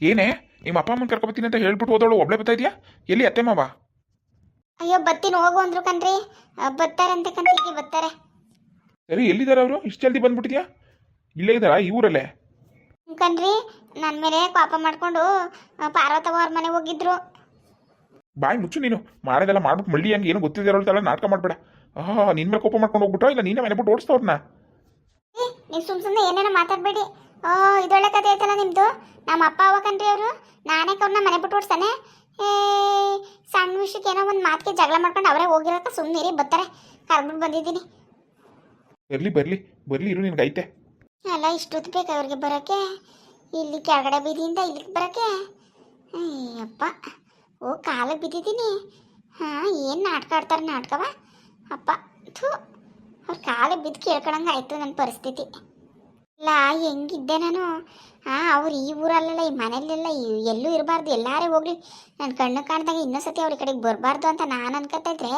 ಏನೇ? ನಿಮ್ಮ ಅಪ್ಪ ಅಮ್ಮನ ಕರ್ಕೊಬತ್ತೀನಿ ಅಂತ ಹೇಳ್ಬಿಟ್ಟು ಹೋದವಳು ಒಬ್ಳೆ ಬರ್ತಾ ಇದೆಯಾ? ಎಲ್ಲಿ ಅತ್ತೆ ಮಾವ? ಅಯ್ಯೋ ಬತ್ತೀನಿ ಹೋಗು ಅಂದ್ರು ಕಣ್ರಿ. ಅಂತ ಕಂತಿಗೆ ಬರ್ತಾರೆ. ಸರಿ ಎಲ್ಲಿದ್ದಾರೆ ಅವರು? ಇಷ್ಟು ಜಲ್ದಿ ಬಂದ್ಬಿಟ್ಟಿದ್ಯಾ? ಇಲ್ಲೇ ಇದ್ದಾರಾ ಈ ಊರಲ್ಲೇ? ಕಣ್ರಿ ನನ್ನ ಮೇಲೆ ಪಾಪ ಮಾಡ್ಕೊಂಡು ಪಾರ್ವತವ ಅವ್ರ ಮನೆಗೆ ಹೋಗಿದ್ರು. ಬಾಯಿ ಮುಚ್ಚು ನೀನು. ಮಾಡೋದೆಲ್ಲ ಮಾಡ್ಬಿಟ್ಟು ಮಳ್ಳಿ ಹಂಗೆ ಏನು ಗೊತ್ತಿದ್ದಾರಲ್ಲ ನಾಟಕ ಮಾಡಬೇಡ. ಆಹಾ ನಿನ್ನ ಮೇಲೆ ಕೋಪ ಮಾಡ್ಕೊಂಡು ಹೋಗ್ಬಿಟ್ಟು ಇಲ್ಲ ನೀನೇ ಮನೆ ಬಿಟ್ಟು ಓಡಿಸ್ತವ್ರನ್ನ ನೀವು ಸುಮ್ ಸುಮ್ಮನೆ ಏನೇನೋ ಮಾತಾಡಬೇಡಿ. ಓ ಇದೊಳ್ಳೆ ಕತೆ ಐತಲ್ಲ ನಿಮ್ಮದು ನಮ್ಮ ಅಪ್ಪ ಅವಕನ್ರಿ ಕಣ್ರಿ ಅವರು. ನಾನೇ ಅವ್ರನ್ನ ಮನೆ ಬಿಟ್ಟು ಓಡಿಸ್ತಾನೆ ಏ ಸಣ್ಣ ವಿಷಯಕ್ಕೆ ಏನೋ ಒಂದು ಮಾತಿಗೆ ಜಗಳ ಮಾಡ್ಕೊಂಡು ಅವರೇ ಹೋಗಿರೋಕೆ ಸುಮ್ಮನೆ ಬರ್ತಾರೆ. ಕರ್ಬಿಟ್ಟು ಬಂದಿದ್ದೀನಿ. ಬರ್ಲಿ ಬರ್ಲಿ. ಬರ್ಲಿ ಇರು ನಿನ್ಗೆ ಐತೆ. ಅಲ್ಲ ಇಷ್ಟೊತ್ತು ಬೇಕು ಅವ್ರಿಗೆ ಬರೋಕ್ಕೆ ಇಲ್ಲಿ ಕೆಳಗಡೆ ಬೀದಿಯಿಂದ ಇಲ್ಲಿಗೆ ಬರೋಕ್ಕೆ ಅಯ್ಯಪ್ಪ ಓ ಕಾಲಿಗೆ ಬಿದ್ದಿದ್ದೀನಿ. ಹಾಂ ಏನು ನಾಟಕ ಆಡ್ತಾರೆ ನಾಟಕವ? ಅಪ್ಪ ಥೂ. ಅವ್ರ ಕಾಲಿಗೆ ಬಿದ್ದು ಕೇಳ್ಕೊಳಂಗೆ ಆಯಿತು ನನ್ನ ಪರಿಸ್ಥಿತಿ. ಇಲ್ಲ ಹೆಂಗಿದ್ದೆ ನಾನು? ಹಾಂ ಅವ್ರು ಈ ಊರಲ್ಲೆಲ್ಲ ಈ ಮನೆಯಲ್ಲೆಲ್ಲ ಎಲ್ಲೂ ಇರಬಾರ್ದು. ಎಲ್ಲಾರೇ ಹೋಗ್ಲಿ. ನನ್ನ ಕಣ್ಣು ಕಾಣ್ದಾಗ ಇನ್ನೊಂದ್ಸತಿ ಸತಿ ಅವ್ರ ಕಡೆಗೆ ಬರಬಾರ್ದು ಅಂತ ನಾನು ಅನ್ಕೊತಾ ಇದ್ರೆ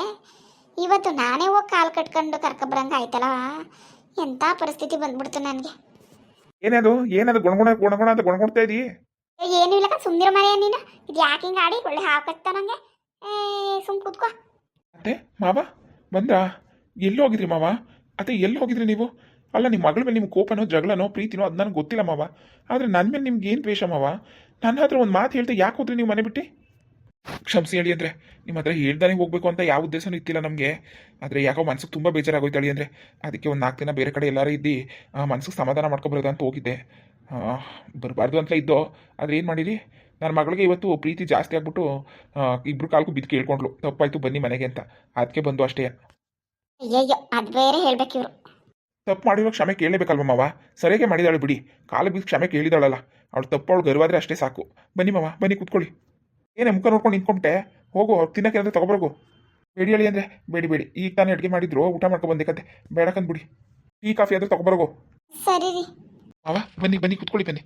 ಇವತ್ತು ನಾನೇ ಹೋಗಿ ಕಾಲು ಕಟ್ಕೊಂಡು ಕರ್ಕೊಬರಂಗೆ ಆಯ್ತಲ್ಲ? ಎಂಥ ಪರಿಸ್ಥಿತಿ ಬಂದ್ಬಿಡ್ತು ನನಗೆ. ಏನದು? ಏನದು? ಗುಣಗುಣ ಗುಣಗುಣ ಅಂತ ಗುಣಗುಣ್ತಾ ಇದೀ? ಏನು ಇಲ್ಲ ಸುಮ್ಮನೆ ಮನೆಯ ನೀನು. ಇದು ಯಾಕೆ ಹಿಂಗೆ ಆಡಿ? ಒಳ್ಳೆ ಹಾಕತ್ತ ನಂಗೆ. ಏ ಸುಮ್ ಕೂತ್ಕೋ. ಅತ್ತೆ ಮಾವ ಬಂದ್ರಾ? ಎಲ್ಲಿ ಹೋಗಿದ್ರಿ ಮಾವ? ಅತ್ತೆ ಎಲ್ಲಿ ಹೋಗಿದ್ರಿ ನೀವು? ಅಲ್ಲ ನಿಮ್ಮ ಮಗಳ ಮೇಲೆ ನಿಮ್ಗೆ ಕೋಪನೋ ಜಗಳನೋ ಪ್ರೀತಿನೋ ಅದು ನನಗೆ ಗೊತ್ತಿಲ್ಲ ಮಾವ. ಆದರೆ ನನ್ನ ಮೇಲೆ ನಿಮ್ಗೆ ಏನು ದ್ವೇಷ ಮಾವ? ನನ್ನ ಹತ್ರ ಒಂದು ಮಾತು ಹೇಳ್ತಾ ಯಾಕೆ ಹೋದ್ರಿ ನೀವು ಮನೆ ಬಿಟ್ಟು? ಕ್ಷಮಿಸಿ ಹೇಳಿ ಅಂದರೆ ನಿಮ್ಮ ಹತ್ರ ಹೇಳ್ದಾನೆ ಹೋಗಬೇಕು ಅಂತ ಯಾವ ಉದ್ದೇಶನೂ ಇತ್ತಿಲ್ಲ ನಮಗೆ. ಆದರೆ ಯಾಕೋ ಮನ್ಸಿಗೆ ತುಂಬ ಬೇಜಾರಾಗೋಯ್ತು ಹೇಳಿ ಅಂದರೆ, ಅದಕ್ಕೆ ಒಂದು ನಾಲ್ಕು ದಿನ ಬೇರೆ ಕಡೆ ಎಲ್ಲರೂ ಇದ್ದು ಮನ್ಸಿಗೆ ಸಮಾಧಾನ ಮಾಡ್ಕೊಬರೋದು ಅಂತ ಹೋಗಿದ್ದೆ. ಬರಬಾರ್ದು ಅಂತ ಇದ್ದೋ, ಆದರೆ ಏನು ಮಾಡಿರಿ? ನನ್ನ ಮಗಳಿಗೆ ಇವತ್ತು ಪ್ರೀತಿ ಜಾಸ್ತಿ ಆಗ್ಬಿಟ್ಟು ಇಬ್ರು ಕಾಲ್ಗೂ ಬಿದ್ದು ಕೇಳ್ಕೊಂಡ್ಲು ತಪ್ಪಾಯ್ತು ಬನ್ನಿ ಮನೆಗೆ ಅಂತ. ಅದಕ್ಕೆ ಬಂದು ಅಷ್ಟೇ. ಅಯ್ಯಯ್ಯೋ, ಅದು ಬೇರೆ ಹೇಳಬೇಕಿವ್ರು. ತಪ್ಪು ಮಾಡಿರೋ ಕ್ಷಮೆ ಕೇಳಲೇಬೇಕಲ್ವ ಮಾವ? ಸರಿಯಾಗಿ ಮಾಡಿದಾಳು ಬಿಡಿ. ಕಾಲು ಬಿದ್ದು ಕ್ಷಮೆ ಕೇಳಿದಾಳಲ್ಲ. ಅವಳು ತಪ್ಪು ಅವಳು ಗರ್ವಾದ್ರೆ ಅಷ್ಟೇ ಸಾಕು. ಬನ್ನಿ ಮಾವ ಬನ್ನಿ ಕೂತ್ಕೊಳ್ಳಿ. ಏನೇ ಮುಖ ನೋಡ್ಕೊಂಡು ನಿಂತ್ಕೊಂಡೆ ಹೋಗು ಅವ್ರು ತಿನ್ನಕ್ಕೆ ಅಂದರೆ ತಗೊಬರೋಗು. ಬೇಡಿ ಹೇಳಿ ಅಂದರೆ ಬೇಡಿ ಬೇಡಿ. ಈಗ ತಾನೇ ಅಡುಗೆ ಮಾಡಿದ್ರು ಊಟ ಮಾಡ್ಕೊಂಡು ಬಂದೇಕಂತೆ. ಬೇಡಕಂದ್ಬಿಡಿ ಟೀ ಕಾಫಿ ಆದರೆ ತಗೊಬರೋಗು. ಸರಿ ಮಾವ ಬನ್ನಿ ಬನ್ನಿ ಕೂತ್ಕೊಳ್ಳಿ ಬನ್ನಿ.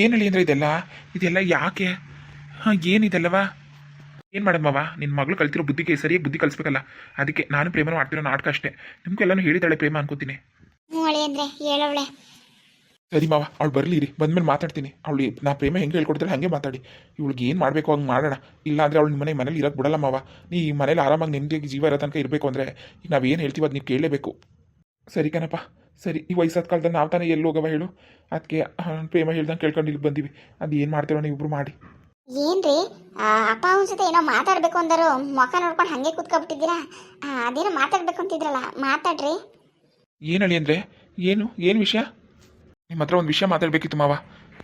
ಏನು ಹೇಳಿ ಅಂದರೆ ಇದೆಲ್ಲ? ಇದೆಲ್ಲ ಯಾಕೆ? ಹಾಂ ಏನಿದೆಲ್ಲವಾ ಏನು ಮಾಡಮ್ಮವ ನಿನ್ನ ಮಗಳು ಕಲ್ತಿರೋ ಬುದ್ಧಿಗೆ ಸರಿಯಾಗಿ ಬುದ್ಧಿ ಕಲಿಸ್ಬೇಕಲ್ಲ. ಅದಕ್ಕೆ ನಾನು ಪ್ರೇಮನೂ ಮಾಡ್ತಿರೋ ನಾಟಕ ಅಷ್ಟೇ. ನಿಮ್ಗೆಲ್ಲನೂ ಹೇಳಿದಾಳೆ ಪ್ರೇಮ ಅನ್ಕೋತೀನಿ. ಅಂದರೆ ಹೇಳವಳೆ. ಸರಿ ಮಾವ ಅವಳು ಬರಲಿ ರೀ ಬಂದ್ಮೇಲೆ ಮಾತಾಡ್ತೀನಿ. ಅವಳು ನಾ ಪ್ರೇಮ ಹೆಂಗೆ ಹೇಳ್ಕೊಡ್ತಾರೆ ಹಾಗೆ ಮಾತಾಡಿ. ಇವಳಿಗೆ ಏನು ಮಾಡಬೇಕು ಹಂಗೆ ಮಾಡೋಣ. ಇಲ್ಲ ಅಂದರೆ ಅವಳು ನಿಮ್ಮ ಮನೆ ಮನೇಲಿ ಇರೋಕ್ಕೆ ಬಿಡಲ್ಲ ಮಾವ. ನೀ ಮನೇಲಿ ಆರಾಮಾಗಿ ನೆಮ್ಮದಿಯಾಗಿ ಜೀವ ಇರೋ ತನಕ ಇರಬೇಕು ಅಂದರೆ ಈಗ ನಾವು ಏನು ಹೇಳ್ತೀವಿ ಅದು ನೀವು ಕೇಳಲೇಬೇಕು. ಸರಿ ಕಣಪ್ಪ ಸರಿ ಈ ವಯಸ್ಸಾದ ಕಾಲದಲ್ಲಿ ನಾವು ತಾನೇ ಎಲ್ಲಿ ಹೋಗವ ಹೇಳು. ಅದಕ್ಕೆ ಪ್ರೇಮ ಹೇಳ್ದಂಗೆ ಕೇಳ್ಕೊಂಡು ಇಲ್ಲಿ ಬಂದೀವಿ. ಅದು ಏನು ಮಾಡ್ತೀರೋ ನೀವು ಇಬ್ರು ಮಾಡಿ. ಏನ್ರಿ ಅಪ್ಪ ಅವನ ಜೊತೆ ಏನೋ ಮಾತಾಡಬೇಕು ಅಂದರು. ಮುಖ ನೋಡ್ಕೊಂಡು ಹಾಗೆ ಕೂತ್ಕೊಬಿಟ್ಟಿದ್ದೀರಾ? ಅದೇನೋ ಮಾತಾಡಬೇಕು ಅಂತಿದ್ರಲ್ಲ ಮಾತಾಡ್ರಿ. ಏನು ಹೇಳಿ ಅಂದರೆ ಏನು? ಏನು ವಿಷಯ? ನಿಮ್ಮ ಹತ್ರ ಒಂದು ವಿಷಯ ಮಾತಾಡಬೇಕಿತ್ತು ಮಾವ.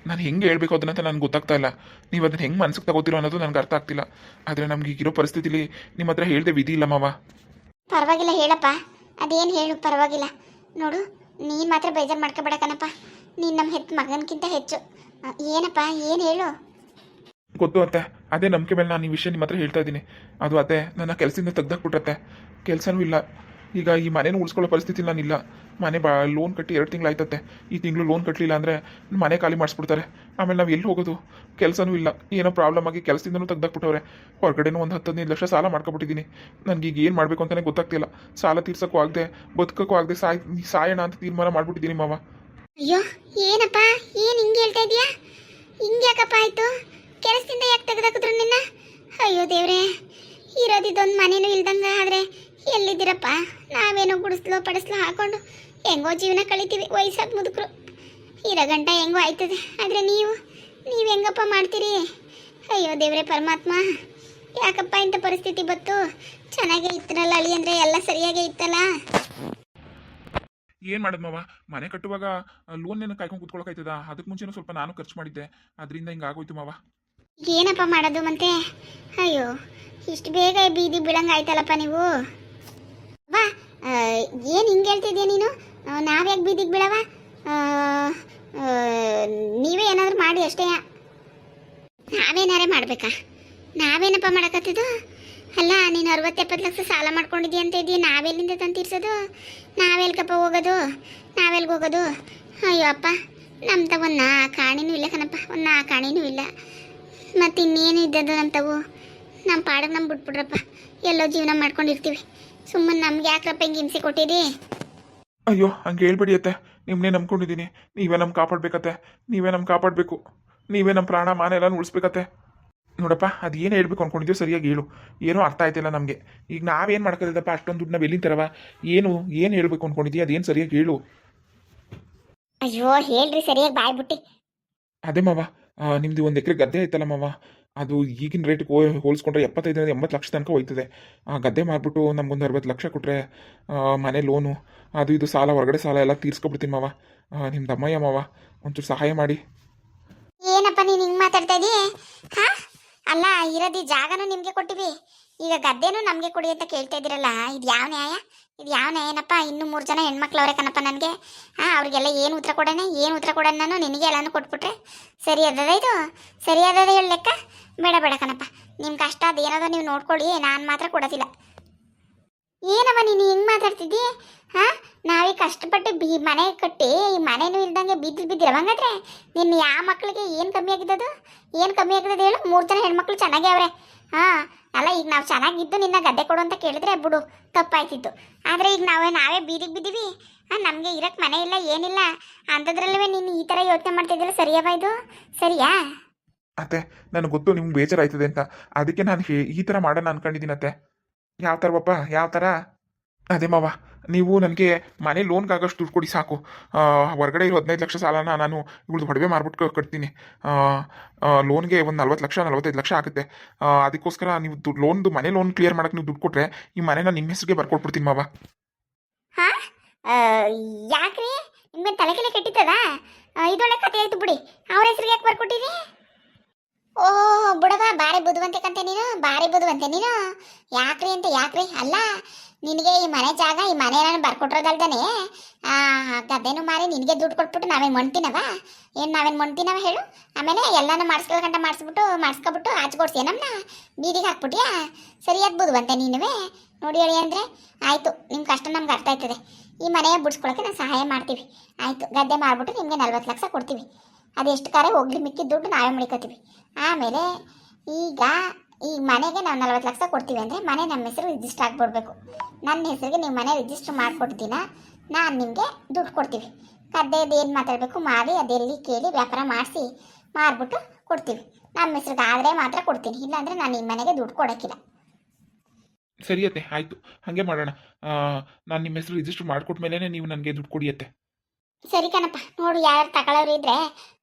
ನಾನು ಹೆಂಗೆ ಹೇಳಬೇಕು ಅದನ್ನಂತ ನನಗೆ ಗೊತ್ತಾಗ್ತಾ ಇಲ್ಲ. ನೀವು ಅದನ್ನ ಹೆಂಗೆ ಮನ್ಸಿಗೆ ತಗೋತಿರೋ ಅನ್ನೋದು ನನಗೆ ಅರ್ಥ ಆಗ್ತಿಲ್ಲ. ಆದರೆ ನಮ್ಗೆ ಈಗಿರೋ ಪರಿಸ್ಥಿತಿಲಿ ನಿಮ್ಮ ಹತ್ರ ಹೇಳ್ದೆ ವಿಧಿ ಇಲ್ಲ ಮಾವ. ಪರವಾಗಿಲ್ಲ ಹೇಳಪ್ಪ. ಅದೇನು ಹೇಳು ಪರವಾಗಿಲ್ಲ. ನೋಡು ನೀನು ಮಾತ್ರ ಬೇಜಾರು ಮಾಡ್ಕೊಬೇಡ ಕಣಪ್ಪ. ನೀನು ನಮ್ಮ ಹೆತ್ ಮಗನಕ್ಕಿಂತ ಹೆಚ್ಚು. ಏನಪ್ಪ ಏನು ಹೇಳು? ಗೊತ್ತು ಅತ್ತೆ. ಅದೇ ನಂಬಿಕೆ ಮೇಲೆ ನಾನು ಈ ವಿಷಯ ನಿಮ್ಮ ಹತ್ರ ಹೇಳ್ತಾ ಇದ್ದೀನಿ. ಅದು ಅತ್ತೆ ನನ್ನ ಕೆಲಸದಿಂದ ತೆಗ್ದಾಕ್ಬಿಟ್ರತ್ತೆ. ಕೆಲಸನೂ ಇಲ್ಲ. ಈಗ ಈ ಮನೇನ ಉಳಿಸ್ಕೊಳ್ಳೋ ಪರಿಸ್ಥಿತಿ ನಾನಿಲ್ಲ. ಮನೆ ಬಾ ಲೋನ್ ಕಟ್ಟಿ ಎರಡು ತಿಂಗಳಾಯ್ತತ್ತೆ ಈ ತಿಂಗಳು ಲೋನ್ ಕಟ್ಟಲಿಲ್ಲ ಅಂದರೆ ಮನೆ ಖಾಲಿ ಮಾಡಿಸ್ಬಿಡ್ತಾರೆ. ಆಮೇಲೆ ನಾವು ಎಲ್ಲಿ ಹೋಗೋದು? ಕೆಲಸನೂ ಇಲ್ಲ. ಏನೋ ಪ್ರಾಬ್ಲಮ್ ಆಗಿ ಕೆಲಸದಿಂದನೂ ತೆಗ್ದಾಕ್ಬಿಟ್ಟವ್ರೆ. ಹೊರಗಡೆನೂ ಒಂದು ಹದಿನೈದು ಲಕ್ಷ ಸಾಲ ಮಾಡ್ಕೊಬಿಟ್ಟಿದ್ದೀನಿ ಈಗ ಏನು ಮಾಡಬೇಕು ಅಂತಲೇ ಗೊತ್ತಾಗ್ತಿಲ್ಲ. ಸಾಲ ತೀರ್ಸೋಕ್ಕೂ ಆಗದೆ, ಬದುಕೋಕ್ಕೂ ಆಗದೆ ಸಾಯ್, ಸಾಯೋಣ ಅಂತ ತೀರ್ಮಾನ ಮಾಡಿಬಿಟ್ಟಿದ್ದೀನಿ ಮಾವ. ಅಯ್ಯೋ, ಏನಪ್ಪ? ಏನು ಹಿಂಗೆ ಹೇಳ್ತಾ ಇದೀಯಾ ಹಿಂಗೆ ಯಾಕಪ್ಪ ಆಯಿತು? ಕೆಲಸದಿಂದ ಯಾಕೆ ತೆಗೆದಾಕಿದ್ರು ನಿನ್ನ? ಅಯ್ಯೋ ದೇವ್ರೆ ಇರೋದಿದ್ದೊಂದು ಮನೇನೂ ಇಲ್ದಂಗೆ ಆದ್ರೆ ಎಲ್ಲಿದ್ದೀರಪ್ಪ? ನಾವೇನೋ ಗುಡಿಸ್ಲೋ ಪಡಿಸ್ಲೋ ಹಾಕೊಂಡು ಹೆಂಗೋ ಜೀವನ ಕಳಿತೀವಿ ವಯಸ್ಸಾದ ಮುದುಕರು. ಇರೋ ಗಂಟ ಹೆಂಗೋ ಆಯ್ತದೆ ಆದರೆ ನೀವು ನೀವು ಹೆಂಗಪ್ಪ ಮಾಡ್ತೀರಿ? ಅಯ್ಯೋ ದೇವ್ರೆ ಪರಮಾತ್ಮ ಯಾಕಪ್ಪ ಇಂಥ ಪರಿಸ್ಥಿತಿ ಬತ್ತು ಚೆನ್ನಾಗೇ ಇತ್ತನಲ್ಲ ಅಳಿ ಅಂದರೆ ಎಲ್ಲ ಸರಿಯಾಗೇ ಇತ್ತಲ್ಲ? ಏನು ಮಾಡೋದು ಮಾವ? ಮನೆ ಕಟ್ಟುವಾಗ ಲೋನ್ ಏನೋ ಕಾಯ್ಕೊಂಡು ಕೂತ್ಕೊಳಕಾಯ್ತದ ಅದಕ್ಕೆ ಮುಂಚೆನೂ ಸ್ವಲ್ಪ ನಾನು ಖರ್ಚು ಮಾಡಿದ್ದೆ. ಅದರಿಂದ ಹಿಂಗೆ ಆಗೋಯ್ತು ಮಾವ. ಏನಪ್ಪ ಮಾಡೋದು ಮತ್ತೆ? ಅಯ್ಯೋ ಇಷ್ಟು ಬೇಗ ಬೀದಿ ಬೀಳಂಗೆ ಆಯ್ತಲ್ಲಪ್ಪ ನೀವು? ಏನು ಹಿಂಗೆ ಹೇಳ್ತಿದ್ಯಾ ನೀನು? ನಾವ್ಯಾಕೆ ಬೀದಿಗೆ ಬಿಡವ ನೀವೇ ಏನಾದರೂ ಮಾಡಿ ಅಷ್ಟೇ. ನಾವೇನಾರೇ ಮಾಡಬೇಕಾ? ನಾವೇನಪ್ಪ ಮಾಡಕತ್ತಿದ್ದು? ಅಲ್ಲ, ನೀನು ಅರವತ್ತು ಎಪ್ಪತ್ತು ಲಕ್ಷ ಸಾಲ ಮಾಡ್ಕೊಂಡಿದ್ದೀಯ ಅಂತ ಇದೀಯ ನಾವೆಲ್ಲಿಂದ ತಂದು ತೀರ್ಸೋದು? ನಾವೆಲ್ಕಪ್ಪ ಹೋಗೋದು? ನಾವೆಲ್ಗೆ ಹೋಗೋದು? ಅಯ್ಯೋ ಅಪ್ಪ ನಮ್ಮ ತಗ ಒಂದು ನಾ ಕಾಣಿನೂ ಇಲ್ಲ ಕಣಪ್ಪ, ಒಂದು ನಾ ಕಾಣಿನೂ ಇಲ್ಲ. ಮತ್ತು ಇನ್ನೇನು ಇದ್ದದ್ದು ನಮ್ಮ ತಗು ನಮ್ಮ ಪಾಡಕ್ಕೆ ನಮ್ಮ ಬಿಟ್ಬಿಡ್ರಪ್ಪ ಎಲ್ಲೋ ಜೀವನ ಮಾಡ್ಕೊಂಡಿರ್ತೀವಿ. ಸುಮ್ಮನೆ ನಮ್ಗೆ ಯಾಕ್ರಪ್ಪ ಹಿಂಗೆ ಹಿಂಸೆ ಕೊಟ್ಟಿರಿ ಅಯ್ಯೋ ಹಂಗೆ ಹೇಳ್ಬೇಡಿ ಅತ್ತೆ. ನಿಮ್ಮನ್ನೇ ನಂಬ್ಕೊಂಡಿದ್ದೀನಿ. ನೀವೇ ನಮ್ಗೆ ಕಾಪಾಡ್ಬೇಕತ್ತೆ. ನೀವೇ ನಮ್ಗೆ ಕಾಪಾಡಬೇಕು. ನೀವೇ ನಮ್ಮ ಪ್ರಾಣ ಮಾನ ಎಲ್ಲ ಉಳಿಸ್ಬೇಕತ್ತೆ ನೋಡಪ್ಪ ಅದು ಏನು ಹೇಳ್ಬೇಕು ಅನ್ಕೊಂಡಿದ್ಯೋ ಸರಿಯಾಗಿ ಹೇಳು. ಏನೂ ಅರ್ಥ ಆಯ್ತಿಲ್ಲ ನಮಗೆ. ಈಗ ನಾವೇನು ಮಾಡ್ಕೊಳ್ದಪ್ಪ ಅಷ್ಟೊಂದು ದುಡ್ಡು ನಾವು ಎಲ್ಲಿಂದ ತರವ? ಏನು ಏನು ಹೇಳ್ಬೇಕು ಅನ್ಕೊಂಡಿದ್ಯಾ? ಅದೇನು ಸರಿಯಾಗಿ ಹೇಳು. ಅಯ್ಯೋ ಹೇಳ್ರಿ ಸರಿಯಾಗಿ ಬಾಯ್ಬಿಟ್ಟು. ಅದೇ ಮಾವ. ನಿಮ್ದು ಒಂದು ಎಕರೆ ಗದ್ದೆ ಐತಲ್ಲ ಮಾವ. ಅದು ಈಗಿನ ರೇಟ್ಗೆ ಹೋಲಿಸ್ಕೊಂಡ್ರೆ ಎಪ್ಪತ್ತೈದರಿಂದ ಎಂಬತ್ತು ಲಕ್ಷ ತನಕ ಹೋಯ್ತದೆ. ಆ ಗದ್ದೆ ಮಾರ್ಬಿಟ್ಟು ನಮ್ಗೊಂದು ಅರವತ್ತು ಲಕ್ಷ ಕೊಟ್ಟರೆ ಮನೆ ಲೋನು ಅದು ಇದು ಸಾಲ, ಹೊರಗಡೆ ಸಾಲ ಎಲ್ಲ ತೀರ್ಸ್ಕೊಬಿಡ್ತೀನಿ ಮಾವ. ನಿಮ್ಮ ಅಮ್ಮಯ್ಯ ಮಾವ, ಒಂಚೂರು ಸಹಾಯ ಮಾಡಿ. ಏನಪ್ಪ ನೀನು ಹಿಂಗೆ ಮಾತಾಡ್ತಾ ಇದೀ ಹಾ? ಅಲ್ಲ, ಇರೋದು ಜಾಗನೂ ನಿಮಗೆ ಕೊಟ್ಟಿವಿ. ಈಗ ಗದ್ದೆನೂ ನಮಗೆ ಕೊಡಿ ಅಂತ ಕೇಳ್ತಾ ಇದ್ದೀರಲ್ಲ ಇದು ಯಾವ ನ್ಯಾಯ? ಇದು ಯಾವ ನ್ಯಾಯನಪ್ಪ? ಇನ್ನೂ ಮೂರು ಜನ ಹೆಣ್ಮಕ್ಳು ಅವರೇ ಕಣಪ್ಪ ನನಗೆ. ಹಾಂ, ಅವ್ರಿಗೆಲ್ಲ ಏನು ಉತ್ತರ ಕೊಡೋಣ? ಏನು ಉತ್ತರ ಕೊಡೋಣ ನಾನು? ನಿನಗೆ ಎಲ್ಲನೂ ಕೊಟ್ಬಿಟ್ರೆ? ಸರಿ ಅದದ ಇದು? ಸರಿ ಅದದ ಹೇಳಿ ಲೆಕ್ಕ. ಬೇಡ ಬೇಡ ಕಣಪ್ಪ. ನಿಮ್ಮ ಕಷ್ಟ ಅದೇನದ ನೀವು ನೋಡ್ಕೊಳ್ಳಿ, ನಾನು ಮಾತ್ರ ಕೊಡೋದಿಲ್ಲ. ಏನವ ನೀನು ಹಿಂಗೆ ಮಾತಾಡ್ತಿದ್ದಿ? ಹಾಂ? ನಾವೀಗ ಕಷ್ಟಪಟ್ಟು ಬಿ, ಮನೆ ಕಟ್ಟಿ, ಈ ಮನೆನೂ ಇಲ್ದಂಗೆ ಬಿದ್ದು ಬಿದ್ದಿರವಂಗಾದ್ರೆ ನಿನ್ನ ಯಾವ ಮಕ್ಕಳಿಗೆ ಏನು ಕಮ್ಮಿ ಆಗಿದ್ದದು? ಏನು ಕಮ್ಮಿ ಆಗಿದ್ದು ಹೇಳು? ಮೂರು ಜನ ಹೆಣ್ಮಕ್ಳು ಚೆನ್ನಾಗಿ ಅವ್ರೆ. ಹಾಂ? ಅಲ್ಲ, ಈಗ ನಾವು ಚೆನ್ನಾಗಿದ್ದು ನಿನ್ನ ಗದ್ದೆ ಕೊಡು ಅಂತ ಕೇಳಿದ್ರೆ ಬಿಡು, ತಪ್ಪಾಯ್ತಿತ್ತು. ಆದರೆ ಈಗ ನಾವೇ ನಾವೇ ಬೀದಿಗೆ ಬಿದ್ದೀವಿ. ಹಾಂ ನಮಗೆ ಇರಕ್ಕೆ ಮನೆ ಇಲ್ಲ, ಏನಿಲ್ಲ. ಅಂಥದ್ರಲ್ಲವೇ ನೀನು ಈ ಥರ ಯೋಚನೆ ಮಾಡ್ತಿದ್ದಿಲ್ಲ ಸರಿಯವ ಇದು? ಸರಿಯಾ? ಅತ್ತೆ, ನನಗೆ ಗೊತ್ತು ನಿಮ್ಗೆ ಬೇಜಾರಾಯ್ತದೆ ಅಂತ. ಅದಕ್ಕೆ ನಾನು ಈ ಥರ ಮಾಡೋಣ ಅನ್ಕೊಂಡಿದ್ದೀನಿ ಅತ್ತೆ. ಯಾವ ಥರವಪ್ಪ ಯಾವ ಥರ ಅದೇ ಮಾವ, ನೀವು ನನಗೆ ಮನೆ ಲೋನ್ಗಾಗಷ್ಟು ದುಡ್ಡು ಕೊಡಿ ಸಾಕು. ಹೊರಗಡೆ ಇರೋ ಹದಿನೈದು ಲಕ್ಷ ಸಾಲನ ನಾನು ಇವಳದು ಒಡವೆ ಮಾರ್ಬಿಟ್ಟು ಕಟ್ತೀನಿ. ಲೋನ್ಗೆ ಒಂದು ನಲ್ವತ್ತು ಲಕ್ಷ, ನಲ್ವತ್ತೈದು ಲಕ್ಷ ಆಗುತ್ತೆ. ಅದಕ್ಕೋಸ್ಕರ ನೀವು ದುಡ್ಡು ಲೋನ್ದು ಮನೆ ಲೋನ್ ಕ್ಲಿಯರ್ ಮಾಡಕ್ಕೆ ನೀವು ದುಡ್ಡು ಕೊಟ್ಟರೆ ಈ ಮನೆನ ನಿಮ್ಮ ಹೆಸರಿಗೆ ಬರ್ಕೊಟ್ಬಿಡ್ತೀನಿ ಮಾವ. ಯಾಕ್ರಿ? ನಿಮ್ಗೆ ತಲೆ ಕೆಲೆ ಕೆಟ್ಟಿತ್ತದ? ಇದೊಳ್ಳೆ ಕತೆ ಆಯ್ತು ಬಿಡಿ. ಅವ್ರ ಹೆಸರಿಗೆ ಯಾಕೆ ಬರ್ಕೊಟ್ಟಿರಿ? ಓ ಬಿಡವ, ಬಾರಿ ಬುದ್ಧಿವಂತೆ ಕಂತೆ ನೀನು, ಬಾರಿ ಬುದ್ಧಿವಂತೆ ನೀನು. ಯಾಕ್ರಿ ಅಂತ ಯಾಕ್ರಿ? ಅಲ್ಲ, ನಿನಗೆ ಈ ಮನೆ ಜಾಗ, ಈ ಮನೆ ನಾನು ಬರ್ಕೊಟ್ರೋದಲ್ದಾನೆ ಗದ್ದೆನೂ ಮಾರಿ ನಿನಗೆ ದುಡ್ಡು ಕೊಟ್ಬಿಟ್ಟು ನಾವೇನು ಮೊಣ್ತೀನವ? ಏನು ನಾವೇನು ಮೊಣ್ತೀನವ ಹೇಳು? ಆಮೇಲೆ ಎಲ್ಲಾನು ಮಾಡಿಸ್ಕೊಳ್ಕಂಟ ಮಾಡಿಸ್ಬಿಟ್ಟು, ಮಾಡಿಸ್ಕೊಬಿಟ್ಟು ಆಚ್ಕೊಡ್ಸಿ ನಮ್ಮನ್ನ ಬೀದಿಗೆ ಹಾಕ್ಬಿಟ್ಯಾ? ಸರಿಯಾದ ಬುದ್ಧಿವಂತೆ ನೀನುವೇ. ನೋಡಿ ಹೇಳಿ ಅಂದರೆ, ಆಯಿತು ನಿಮ್ಮ ಕಷ್ಟ ನಮ್ಗೆ ಅರ್ಥ ಆಯ್ತದೆ. ಈ ಮನೆ ಬಿಡಿಸ್ಕೊಳಕ್ಕೆ ನಾನು ಸಹಾಯ ಮಾಡ್ತೀವಿ. ಆಯಿತು, ಗದ್ದೆ ಮಾಡಿಬಿಟ್ಟು ನಿಮಗೆ ನಲ್ವತ್ತು ಲಕ್ಷ ಕೊಡ್ತೀವಿ. ಅದೆಷ್ಟು ಕರೆ ಹೋಗ್ಲಿ ಮಿಕ್ಕಿದ ದುಡ್ಡು ನಾವೇ ಮಡಿಕೋತೀವಿ. ಆಮೇಲೆ ಈಗ ಈ ಮನೆಗೆ ನಾವು ನಲ್ವತ್ತು ಲಕ್ಷ ಕೊಡ್ತೀವಿ ಅಂದರೆ ಮನೆ ನಮ್ಮ ಹೆಸರು ರಿಜಿಸ್ಟರ್ ಆಗಿಬಿಡ್ಬೇಕು. ನನ್ನ ಹೆಸರಿಗೆ ನೀವು ಮನೆ ರಿಜಿಸ್ಟರ್ ಮಾಡಿಕೊಡ್ತೀನ ನಾನು ನಿಮಗೆ ದುಡ್ಡು ಕೊಡ್ತೀವಿ. ಕದ್ದೇದು ಏನು ಮಾತಾಡಬೇಕು ಮಾಡಿ ಅದೆಲ್ಲಿ ಕೇಳಿ ವ್ಯಾಪಾರ ಮಾಡಿಸಿ ಮಾರ್ಬಿಟ್ಟು ಕೊಡ್ತೀವಿ. ನಮ್ಮ ಹೆಸ್ರಿಗೆ ಆದರೆ ಮಾತ್ರ ಕೊಡ್ತೀನಿ ಇಲ್ಲಾಂದರೆ ನಾನು ಈ ಮನೆಗೆ ದುಡ್ಡು ಕೊಡೋಕ್ಕಿಲ್ಲ. ಸರಿಯತ್ತೆ ಆಯಿತು. ಹಾಗೆ ಮಾಡೋಣ. ನಾನು ನಿಮ್ಮ ಹೆಸರು ರಿಜಿಸ್ಟರ್ ಮಾಡಿಕೊಟ್ಮೇಲೆ ನೀವು ನನಗೆ ದುಡ್ಡು ಕೊಡಿಯತ್ತೆ ಸರಿ ಕಣಪ್ಪ ನೋಡು ಯಾರು ತಗೊಳ್ಳೋರು ಇದ್ರೆ